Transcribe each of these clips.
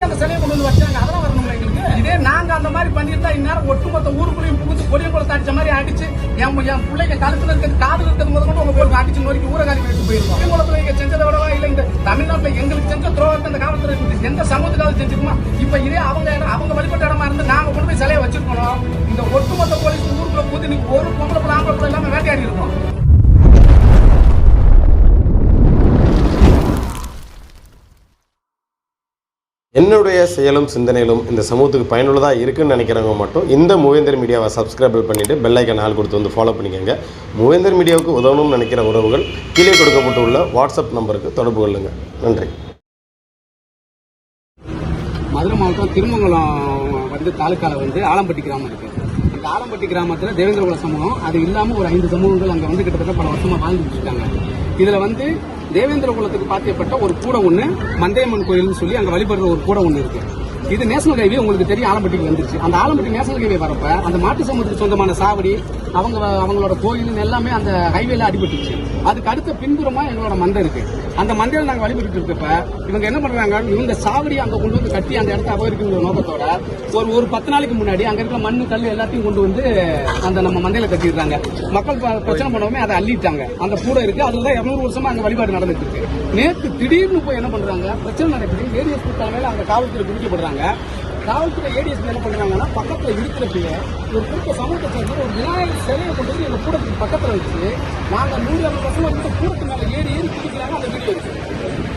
அந்த சிலையை கொண்டு வந்து வச்சாங்க. அதெல்லாம் வரணுங்களா எங்களுக்கு. இதே நாங்க அந்த மாதிரி பண்ணியிருந்தா இந்நேரம் ஒட்டுமொத்த ஊருக்குள்ளேயும் புகுந்து கொடிய குளத்தை அடிச்ச மாதிரி அடிச்சு என் என் பிள்ளைங்க கழுத்துல இருக்கிறது காதுல இருக்கிறது முதல் கொண்டு உங்க போட்டு அடிச்சு நோக்கி ஊரகாலி எடுத்து போயிருக்கோம். கொடிய குளத்துல நீங்க செஞ்சதை விடவா? இல்ல இந்த தமிழ்நாட்டுல எங்களுக்கு செஞ்ச துரோகத்தை அந்த காலத்துல இருக்குது எந்த சமூகத்துக்காவது செஞ்சுக்குமா? இப்ப இதே அவங்க இடம் அவங்க வழிபட்ட இடமா இருந்து நாங்க கொண்டு போய் சிலையை வச்சிருக்கணும். உங்களுடைய செயலும் சிந்தனையிலும் இந்த சமூகத்துக்கு பயனுள்ளதாக இருக்குன்னு நினைக்கிறவங்க மட்டும் இந்த மூவேந்தர் மீடியாவை சப்ஸ்கிரைப் பண்ணிவிட்டு பெல்லைக்கன் ஆள் கொடுத்து வந்து ஃபாலோ பண்ணிக்கோங்க. மூவேந்தர் மீடியாவுக்கு உதவணும்னு நினைக்கிற உறவுகள் கீழே கொடுக்கப்பட்டுள்ள வாட்ஸ்அப் நம்பருக்கு தொடர்பு கொள்ளுங்கள் நன்றி. மதுரை மாவட்டம் திருமங்கலம் வந்து தாலுக்கால வந்து ஆலம்பட்டி கிராமம் இருக்கு. அந்த ஆலம்பட்டி கிராமத்துல தேவேந்திரகுல சமூகம் அது இல்லாம ஒரு ஐந்து சமூகங்கள் அங்க வந்து கிட்டத்தட்ட பல வருஷமா வாழ்ந்துட்டு இருக்காங்க. இதுல வந்து தேவேந்திர குலத்துக்கு பாத்தியப்பட்ட ஒரு கூடை ஒண்ணு மந்தையம்மன் கோயில்னு சொல்லி அங்க வழிபடுற ஒரு கூடை ஒண்ணு இருக்கு. இது நேஷனல் ஹைவே உங்களுக்கு தெரியும் ஆலம்பட்டிக்கு வந்துருச்சு. அந்த ஆலம்பட்டி நேஷனல் ஹைவே வரப்ப அந்த மாட்டு சமூகத்துக்கு சொந்தமான சாவடி அவங்க அவங்களோட கோயில் எல்லாமே அந்த ஹைவேல அடிபட்டுச்சு. அதுக்கு அடுத்த பின்புறமா எங்களோட மந்தை இருக்கு. அந்த மந்தையில் நாங்கள் வழிபட்டு இருக்கப்ப இவங்க என்ன பண்றாங்க? இவங்க சாவடி அங்க கொண்டு வந்து கட்டி அந்த இடத்த அபகரிக்கிற நோக்கத்தோட ஒரு ஒரு பத்து நாளைக்கு முன்னாடி அங்க இருக்கிற மண்ணு கல் எல்லாத்தையும் கொண்டு வந்து அந்த நம்ம மந்தையில கட்டிடுறாங்க. மக்கள் பிரச்சனை பண்ணவுமே அதை அள்ளிட்டாங்க. அந்த கூடை இருக்கு. அதுதான் இருநூறு வருஷமா அங்க வழிபாடு நடந்துட்டு இருக்கு. நேற்று திடீர்னு போய் என்ன பண்றாங்க? பிரச்சனை நடக்குது. ஏடிஎஸ் தலைமையில அங்க காவல்துறை பிடிக்கப்படுறாங்க காவல்துறை ஏடிஎஸ் என்ன பண்றாங்கன்னா பக்கத்துல இருக்கிறப்பயே ஒரு கூட்ட சமூகத்தை சேர்ந்து ஒரு விநாயகர் சிலையை கொண்டு வந்து எங்க கூடத்துக்கு பக்கத்துல வச்சு நாங்க நூறு ஐம்பது பசங்க வந்து கூடத்து மேல ஏறி ஏறி பிடிக்கிறாங்க அந்த வீடியோ இருக்கு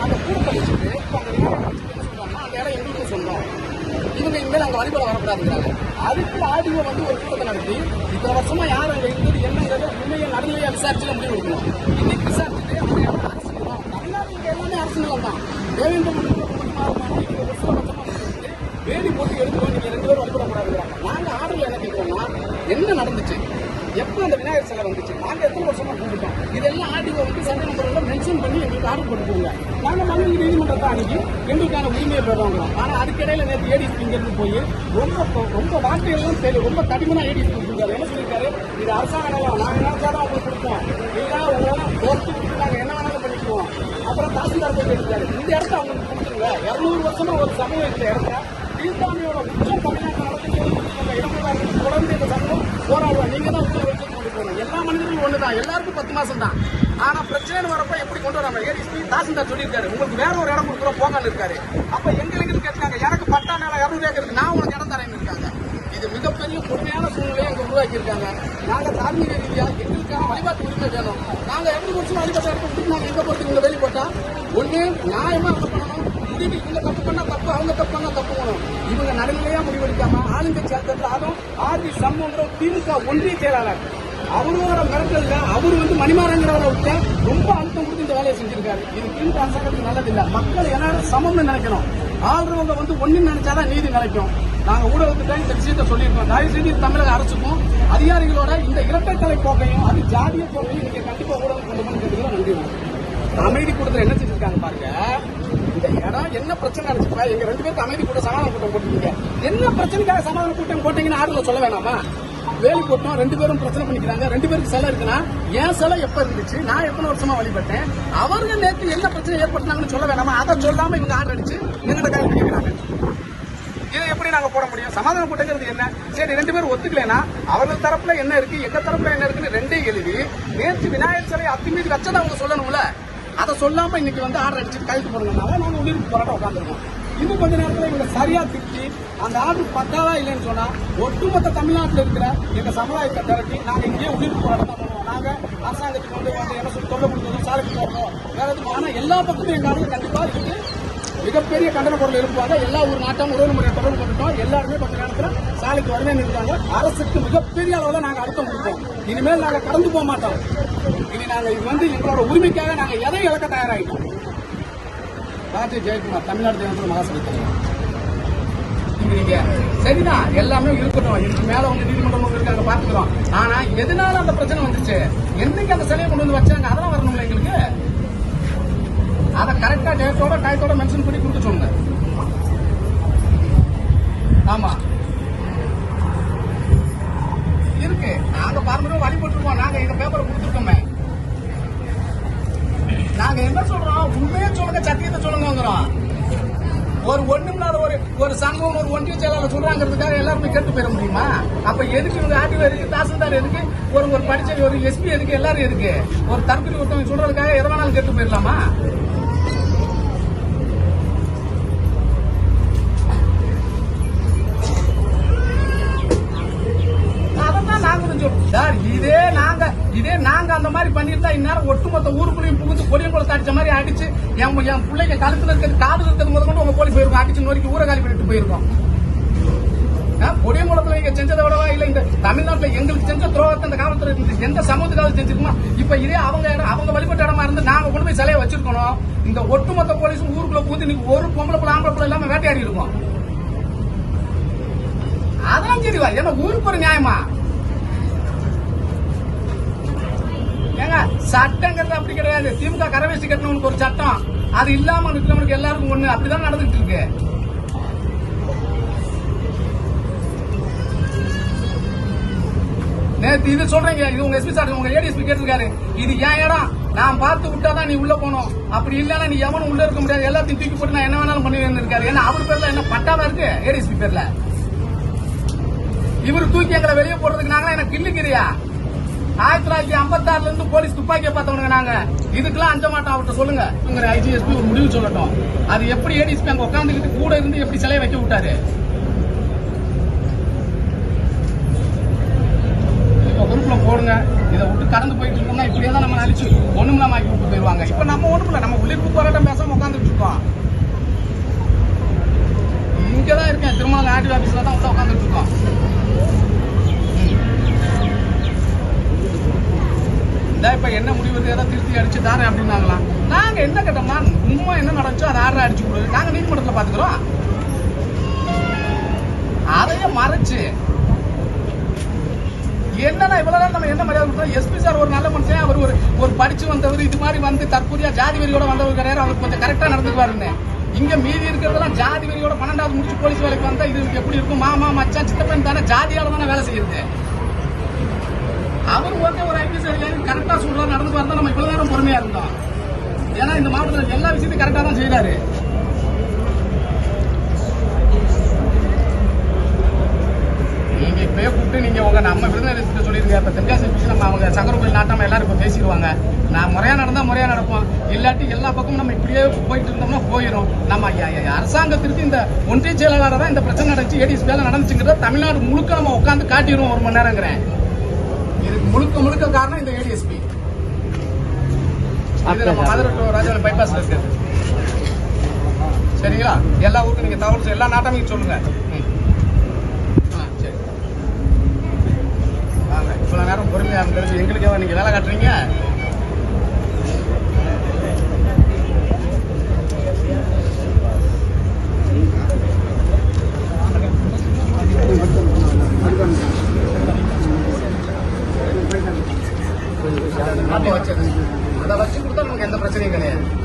அந்த கூடத்தை வச்சுட்டு அந்த சொல்றாங்கன்னா அந்த இடம் எங்களுக்கு சொன்னோம். இவங்க இனிமேல் அங்க வழிபட வரக்கூடாதுங்கிறாங்க. அதுக்கு ஆடியோ வந்து ஒரு கூட்டத்தை நடத்தி இத்தனை வருஷமா யார் அங்க இருந்தது என்னங்கிறது உண்மையை நடுநிலையா விசாரிச்சு முடிவு எடுக்கணும். இன்னைக்கு விசாரிச்சுட்டு அந்த இடம் அரசு எல்லாமே அரசு நிலம் தான். தேவேந்திர வேலி போட்டு எடுத்துக்கோ நீங்க ரெண்டு பேரும் வழிபட கூடாதுங்கிறாங்க நாங்க ஆர்டர்ல என்ன கேட்கிறோம்னா என்ன நடந்துச்சு எப்போ அந்த வந்துச்சு நாங்க எத்தனை வருஷமா கும்பிட்டோம். இதெல்லாம் ஆர்டிஓ வந்து சண்டை நம்பர்ல மென்ஷன் பண்ணி எங்களுக்கு ஆர்டர் போட்டு நாங்கள் நாங்க மனு நீதிமன்றத்தை அணுகி எங்களுக்கான உரிமையை பெறவங்களோம் ஆனா அதுக்கிடையில நேற்று ஏடிஎஸ் இங்க இருந்து போய் ரொம்ப ரொம்ப வார்த்தைகள்லாம் தெரியும் ரொம்ப கடுமையா ஏடிஎஸ் கொடுத்துருக்காரு என்ன சொல்லியிருக்காரு? இது அரசாங்க நிலம் நினைச்சா தான் உங்களுக்கு கொடுப்போம் இல்ல உங்களால கோர்ட்டு நாங்க என்ன வேணாலும் பண்ணிக்குவோம். அப்புறம் தாசில்தார் போய் கேட்டுருக்காரு இந்த இடத்த அவங்களுக்கு கொடுத்துருங்க. இருநூறு வருஷமா ஒரு சமயம் இருக்கிற இடத்த. தீர்த்தாமியோட உச்சம் தமிழ்நாட்டில் நடத்தி அந்த தொடர்ந்து இந்த சமூகம் போராடுவோம் நீங்க தான் உள்ள வச்சு கொண்டு போகணும் எல்லா தான். எல்லாருக்கும் பத்து மாசம் தான் ஆனா பிரச்சனை வரப்ப எப்படி கொண்டு வராங்க ஏடிஎஸ்பி தாசில்தார் சொல்லியிருக்காரு. உங்களுக்கு வேற ஒரு இடம் கொடுக்குறோம் போங்கன்னு இருக்காரு. அப்ப எங்க எங்களுக்கு கேட்டாங்க எனக்கு பட்டா நேரம் இரநூறு ஏக்கர் இருக்கு நான் உனக்கு இடம் தரேன்னு இருக்காங்க. இது மிகப்பெரிய கொடுமையான சூழ்நிலையை அங்க உருவாக்கி இருக்காங்க நாங்க தார்மீக ரீதியா எங்களுக்கான வழிபாட்டு உரிமை வேணும். நாங்க எப்படி கொடுத்து வழிபாட்டு எடுத்து நாங்க எங்க போட்டு இங்க வெளிப்பட்டா? ஒண்ணு நியாயமா அவங்க பண்ணணும். முடிவு இவங்க தப்பு பண்ணா தப்பு அவங்க தப்பு பண்ணா தப்பு பண்ணணும் இவங்க நடுநிலையா முடிவெடுக்காம ஆளுங்கட்சி அர்த்தத்தில் அதுவும் ஆர்பி சம்பவன்ற திமுக ஒன்றிய செயலாளர். அவரோட மிரட்டல்ல அவர் வந்து மணிமாறங்கிறவரை விட்ட ரொம்ப அழுத்தம் கொடுத்து இந்த வேலையை செஞ்சிருக்காரு. இது திமுக அரசாங்கத்துக்கு நல்லதில்ல. மக்கள் எல்லாரும் சமம்னு நினைக்கணும். ஆள்றவங்க வந்து ஒன்னு நினைச்சாதான் நீதி நிலைக்கும். நாங்க ஊடகத்துக்கிட்ட இந்த விஷயத்த சொல்லியிருக்கோம். தயவு செய்து தமிழக அரசுக்கும் அதிகாரிகளோட இந்த இரட்டைத்தலை போக்கையும் அது ஜாதிய போக்கையும் நீங்க கண்டிப்பா ஊடகம் கொண்டு வந்து நன்றி. அமைதி கூட்டத்தில் என்ன செஞ்சிருக்காங்க பாருங்க? இந்த இடம் என்ன பிரச்சனை நினைச்சுப்பா எங்க ரெண்டு பேருக்கு அமைதி கூட்டம் சமாதான கூட்டம் போட்டுருக்கீங்க. என்ன பிரச்சனைக்காக சமாதான கூட்டம் போட்டீங்கன்னு ஆடுல சொல்ல வேணாமா? வேலி போட்டோம் ரெண்டு பேரும் பிரச்சனை பண்ணிக்கிறாங்க. ரெண்டு பேருக்கு சிலை இருக்குன்னா என் சிலை எப்ப இருந்துச்சு? நான் எத்தனை வருஷமா வழிபட்டேன்? அவங்க நேற்று என்ன பிரச்சனை ஏற்படுத்தினாங்கன்னு சொல்ல வேணாமா? அதை சொல்லாம இவங்க ஆர்டர் அடிச்சு எங்கிட்ட கால் பண்ணிக்கிறாங்க இதை எப்படி நாங்க போட முடியும்? சமாதான கூட்டங்கிறது என்ன? சரி ரெண்டு பேரும் ஒத்துக்கலைன்னா அவர்கள் தரப்புல என்ன இருக்கு? எங்க தரப்புல என்ன இருக்குன்னு ரெண்டையும் எழுதி நேற்று விநாயகர் சிலை அத்துமீறி வச்சதை அவங்க சொல்லணும்ல. அதை சொல்லாம இன்னைக்கு வந்து ஆர்டர் அடிச்சு கைது போடுறதுனால நாங்க உள்ளிருக்கு போராட்டம் உட்காந்துருக்கோம் இன்னும் கொஞ்ச நேரத்தில் இவங்க சரியா திட்டி அந்த ஆர்டர் பத்தாதா இல்லைன்னு சொன்னா ஒட்டுமொத்த தமிழ்நாட்டில் இருக்கிற எங்க சமுதாயத்தை திரட்டி நாங்க இங்கேயே உயிர் போராட்டம் பண்ணுவோம். நாங்க அரசாங்கத்துக்கு வந்து வந்து என்ன சொல்லி தொல்லை கொடுக்கணும் சாலைக்கு போடணும் வேற எதுவும் ஆனா எல்லா பக்கமும் எங்க ஆளுங்க கண்டிப்பா இருக்கு மிகப்பெரிய கண்டன பொருள் இருப்பாங்க எல்லா ஒரு நாட்டம் உறவு முறையை தொடர்பு கொண்டுட்டோம். எல்லாருமே கொஞ்ச நேரத்தில் சாலைக்கு வரவேன்னு நிறுத்தாங்க அரசுக்கு மிகப்பெரிய அளவில் நாங்கள் அழுத்தம் கொடுப்போம் இனிமேல் நாங்கள் கடந்து போக மாட்டோம். இனி நாங்கள் இது வந்து எங்களோட உரிமைக்காக நாங்கள் எதை இழக்க தயாராகிட்டோம் ராஜி ஜெயக்குமார் தமிழ்நாடு தேர்தல் மகாசபை தலைவர் சரிதான் எல்லாமே இருக்கட்டும் இதுக்கு மேல வந்து நீதிமன்றம் இருக்காங்க பாத்துக்கிறோம் ஆனா எதனால அந்த பிரச்சனை வந்துச்சு? என்னைக்கு அந்த சிலையை கொண்டு வந்து வச்சாங்க? அதெல்லாம் வரணும்ல எங்களுக்கு? அதை கரெக்டா டேட்டோட டயத்தோட மென்ஷன் பண்ணி கொடுக்க சொன்னேன் ஆமா இருக்கு நாங்க பாரம்பரியம் வழி போட்டுருக்கோம் நாங்க எங்க பேப்பரை கொடுத்துருக்கோமே நாங்க என்ன சொல்றோம் உண்மையை சொல்லுங்க சத்தியத்தை சொல்லுங்கிறோம் ஒரு ஒண்ணும் இல்லாத ஒரு ஒரு ஒரு சமூகம் ஒரு ஒன்றிய செயலாளர் சொல்றாங்கிறதுக்காக எல்லாருமே கேட்டு போயிட முடியுமா அப்ப எதுக்கு இவங்க ஆர்டிஓ எதுக்கு தாசில்தார் எதுக்கு ஒரு ஒரு படிச்ச ஒரு எஸ்பி எதுக்கு எல்லாரும் எதுக்கு? ஒரு தற்கொலை ஒருத்தவங்க சொல்றதுக்காக எதை வேணாலும் கேட்டு போயிடலாமா? சார் இதே நாங்க இதே நாங்க அந்த மாதிரி பண்ணிருந்தா இந்நேரம் ஒட்டுமொத்த ஊருக்குள்ளேயும் புகுந்து கொடியும் கூட தடிச்ச மாதிரி அடிச்சு என் என் பிள்ளைங்க கழுத்துல இருக்கிறது காதுல இருக்கிறது முதல் கொண்டு உங்க போலீஸ் போயிருக்கோம் அடிச்சு நோக்கி ஊரை காலி பண்ணிட்டு போயிருக்கோம். கொடியங்குளத்துல நீங்க செஞ்சதை விடவா? இல்ல இந்த தமிழ்நாட்டுல எங்களுக்கு செஞ்ச துரோகத்தை அந்த காவல்துறை இருந்து எந்த சமூகத்துக்காவது செஞ்சிருக்குமா? இப்ப இதே அவங்க இடம் அவங்க வழிபட்ட இடமா இருந்து நாங்க கொண்டு போய் சிலையை வச்சிருக்கணும். இந்த ஒட்டுமொத்த போலீஸும் ஊருக்குள்ள பூந்து நீங்க ஒரு பொம்பளை புள்ள ஆம்பளை புள்ள இல்லாம வேட்டையாடி இருக்கோம். அதெல்லாம் சரிவா ஏன்னா ஊருக்கு ஒரு நியாயமா? ஏங்க சட்டங்கிறது அப்படி கிடையாது. திமுக கரவேசி கட்டணவனுக்கு ஒரு சட்டம். அது இல்லாம இருக்கிறவனுக்கு எல்லாருக்கும் ஒண்ணு. அப்படிதான் நடந்துட்டு இருக்கு. நேத்து இது சொல்றீங்க இது உங்க எஸ்பி சார் உங்க ஏடிஎஸ்பி கேட்டிருக்காரு. இது ஏன் இடம் நான் பார்த்து விட்டாதான் நீ உள்ள போகணும். அப்படி இல்லைன்னா நீ எவனும் உள்ள இருக்க முடியாது. எல்லாத்தையும் தூக்கி போட்டு நான் என்ன வேணாலும் பண்ணி இருக்காரு ஏன்னா அவர் பேர்ல என்ன பட்டாவா இருக்கு? ஏடிஎஸ்பி பேர்ல. இவர் தூக்கி எங்களை வெளியே போடுறதுக்கு நாங்களா என்ன கிள்ளுக்கிறியா? ஆயிரத்தி தொள்ளாயிரத்தி ஐம்பத்தாறுல இருந்து போலீஸ் துப்பாக்கியை பார்த்தவங்க நாங்க. இதுக்கெல்லாம் அஞ்ச மாட்டோம் அவர்கிட்ட சொல்லுங்க. உங்க ஐஜிஎஸ்பி ஒரு முடிவு சொல்லட்டும். அது எப்படி ஏடிஎஸ்பி அங்க உட்காந்துக்கிட்டு கூட இருந்து எப்படி சிலையை வைக்க விட்டாரு? இப்ப போடுங்க. இதை விட்டு கடந்து போயிட்டு இருக்கோம்னா இப்படியே தான் நம்ம அழிச்சு ஒண்ணுமில்லாம ஆக்கி விட்டு போயிடுவாங்க இப்ப நம்ம ஒண்ணுமில்ல. நம்ம உள்ளிருப்பு போராட்டம் பேசாம உட்காந்துட்டு இருக்கோம். இங்கதான் இருக்கேன். திருமணம் ஆர்டி ஆபீஸ்ல தான் வந்து உட்காந்துட்டு இருக்கோம். இதான் இப்ப என்ன முடிவு ஏதாவது ஏதோ திருத்தி அடிச்சு தாரேன் அப்படின்னாங்களாம் நாங்க என்ன கேட்டோம்னா உண்மை என்ன நடந்துச்சோ அதை ஆர்டர் அடிச்சு கொடுக்குறது நாங்க நீதிமன்றத்தில் பாத்துக்கிறோம். அதையே மறைச்சு என்னன்னா இவ்வளவு நேரம் நம்ம என்ன மரியாதை கொடுத்தோம் எஸ்பி சார் ஒரு நல்ல மனுஷன் அவர் ஒரு ஒரு படிச்சு வந்தவர் இது மாதிரி வந்து தற்போதைய ஜாதி வெறியோட வந்தவர் கிடையாது. அவருக்கு கொஞ்சம் கரெக்டா நடந்துக்குவாருன்னு. இங்க மீதி இருக்கிறதெல்லாம் ஜாதி வெறியோட பன்னெண்டாவது முடிச்சு போலீஸ் வேலைக்கு வந்தா இது எப்படி இருக்கும்? மாமா மச்சான் சித்தப்பன் தானே ஜாதியால தானே வேலை செய்யுது. அவர் ஓகே ஒரு ஐபிஎஸ் அதிகாரி கரெக்டா சொல்றாரு நடந்து பார்த்தா நம்ம இவ்வளவு நேரம் பொறுமையா இருந்தோம். ஏன்னா இந்த மாவட்டத்தில் எல்லா விஷயத்தையும் கரெக்டா தான் செய்யறாரு இப்பயே கூப்பிட்டு நீங்க உங்க நம்ம விருதுநகர் சொல்லிருங்க இப்ப தென்காசி விஷயம் நம்ம அவங்க சங்கரகோயில் நாட்டாம எல்லாரும் இப்ப பேசிடுவாங்க. நான் முறையா நடந்தா முறையா நடப்போம். இல்லாட்டி எல்லா பக்கமும் நம்ம இப்படியே போயிட்டு இருந்தோம்னா போயிடும் நம்ம அரசாங்கத்திற்கு இந்த ஒன்றிய செயலாளராக தான் இந்த பிரச்சனை நடந்துச்சு ஏடிஎஸ் வேலை நடந்துச்சுங்கிறத தமிழ்நாடு முழுக்க நம்ம உட்காந்து காட்டிடுவோம் ஒரு மணி நேரங்கிறேன். இதுக்கு முழுக்க முழுக்க காரணம் இந்த ஏடிஎஸ்பி இது நம்ம மதுரை to ராஜாவளி பைபாஸ்ல இருக்கு. சரிங்களா? எல்லா ஊருக்கும் நீங்க தகவல் எல்லா நாட்டாமையும் சொல்லுங்க. இவ்வளோ நேரம் பொறுமையாக இருந்தது எங்களுக்கு நீங்கள் வேலை காட்டுறீங்க? அதை வச்சு கொடுத்தா நமக்கு எந்த பிரச்சனையும் கிடையாது.